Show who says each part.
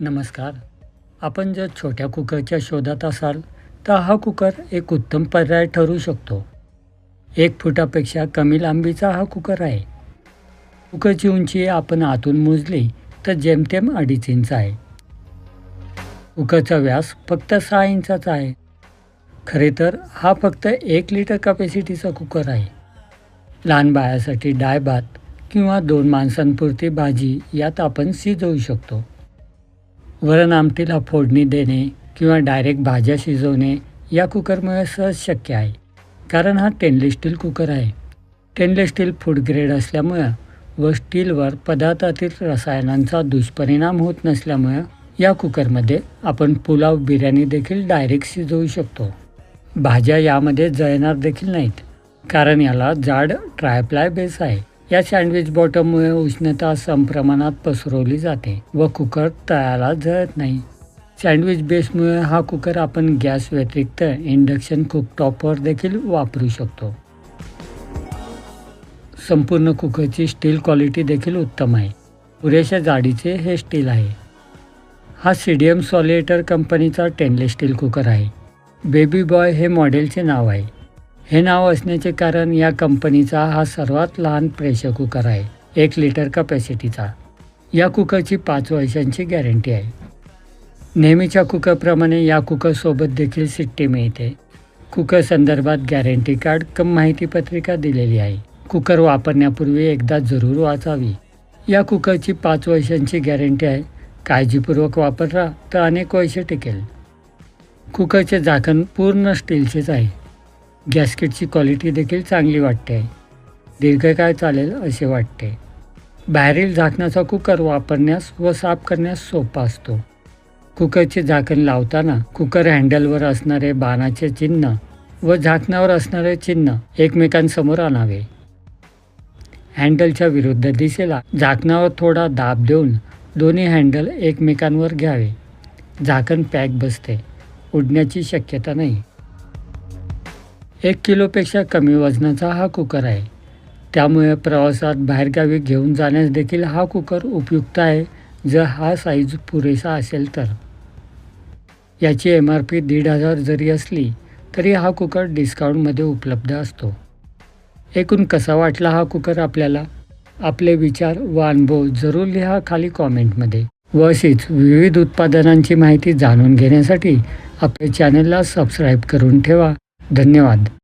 Speaker 1: नमस्कार. आपण जर छोट्या कुकरच्या शोधात असाल तर हा कुकर एक उत्तम पर्याय ठरू शकतो. एक फुटापेक्षा कमी लांबीचा हा कुकर आहे. कुकरची उंची आपण आतून मोजली तर जेमतेम अडीच इंच आहे. कुकरचा व्यास फक्त सहा इंचाचा आहे. खरे तर हा फक्त एक लिटर कपॅसिटीचा कुकर आहे. लहान बाळासाठी डाळ भात किंवा दोन माणसांपुरती भाजी यात आपण शिजवू शकतो. वरण आमटीला फोडणी देणे किंवा डायरेक्ट भाज्या शिजवणे या कुकरमुळे सहज शक्य आहे. कारण हा टेनलेस स्टील कुकर आहे. टेनलेस स्टील फूड ग्रेड असल्यामुळं व स्टीलवर पदार्थातील रसायनांचा दुष्परिणाम होत नसल्यामुळं या कुकरमध्ये आपण पुलाव बिर्याणी देखील डायरेक्ट शिजवू शकतो. भाज्या यामध्ये जळणार देखील नाहीत. कारण याला जाड ट्रायप्लाय बेस आहे. या सँडविच बॉटममुळे उष्णता समप्रमाणात पसरवली जाते व कुकर तळाला जळत नाही. सँडविच बेसमुळे हा कुकर आपण गॅस व्यतिरिक्त इंडक्शन कुकटॉपवर देखील वापरू शकतो. संपूर्ण कुकरची स्टील क्वालिटी देखील उत्तम आहे. पुरेशा जाडीचे हे स्टील आहे. हा सी डी एम सॉलिएटर कंपनीचा टेनलेस स्टील कुकर आहे. बेबी बॉय हे मॉडेलचे नाव आहे. हे नाव असण्याचे कारण या कंपनीचा हा सर्वात लहान प्रेशर कुकर आहे. एक लिटर कपॅसिटीचा. या कुकरची पाच वर्षांची गॅरंटी आहे. नेहमीच्या कुकरप्रमाणे या कुकरसोबत देखील सिट्टी मिळते. कुकर संदर्भात गॅरंटी कार्ड कम माहिती पत्रिका दिलेली आहे. कुकर वापरण्यापूर्वी एकदा जरूर वाचावी. या कुकरची पाच वर्षांची गॅरंटी आहे. काळजीपूर्वक वापरला तर अनेक वर्ष टिकेल. कुकरचे झाकण पूर्ण स्टीलचेच आहे. गॅस्केटची क्वालिटी देखील चांगली वाटते. दीर्घकाळ चालेल असे वाटते. बाहेरील झाकणाचा कुकर वापरण्यास व साफ करण्यास सोपा असतो. कुकरचे झाकण लावताना कुकर हँडलवर असणारे बाणाचे चिन्ह व झाकणावर असणारे चिन्ह एकमेकांसमोर आणावे. हँडलच्या विरुद्ध दिशेला झाकणावर थोडा दाब देऊन दोन्ही हँडल एकमेकांवर घ्यावे. झाकण पॅक बसते. उडण्याची शक्यता नाही. एक किलोपेक्षा कमी वजनाचा हा कुकर आहे. त्यामुळे प्रवासात बाहेरगावी घेऊन जाण्यास देखील हा कुकर उपयुक्त आहे जर हा साईज पुरेसा असेल तर. याची एम आर पी दीड हजार जरी असली तरी हा कुकर डिस्काउंटमध्ये उपलब्ध असतो. एकूण कसा वाटला हा कुकर आपल्याला? आपले विचार व अनुभव जरूर लिहा खाली कॉमेंटमध्ये. व अशीच विविध उत्पादनांची माहिती जाणून घेण्यासाठी आपल्या चॅनलला सबस्क्राईब करून ठेवा. धन्यवाद.